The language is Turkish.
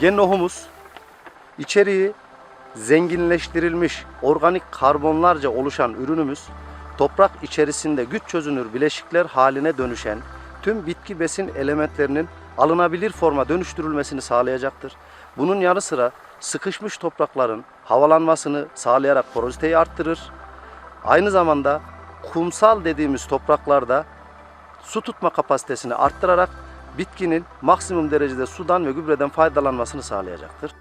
Gennohumus içeriği zenginleştirilmiş organik karbonlarca oluşan ürünümüz toprak içerisinde güç çözünür bileşikler haline dönüşen tüm bitki besin elementlerinin alınabilir forma dönüştürülmesini sağlayacaktır. Bunun yanı sıra sıkışmış toprakların havalanmasını sağlayarak poroziteyi arttırır. Aynı zamanda kumsal dediğimiz topraklarda su tutma kapasitesini arttırarak bitkinin maksimum derecede sudan ve gübreden faydalanmasını sağlayacaktır.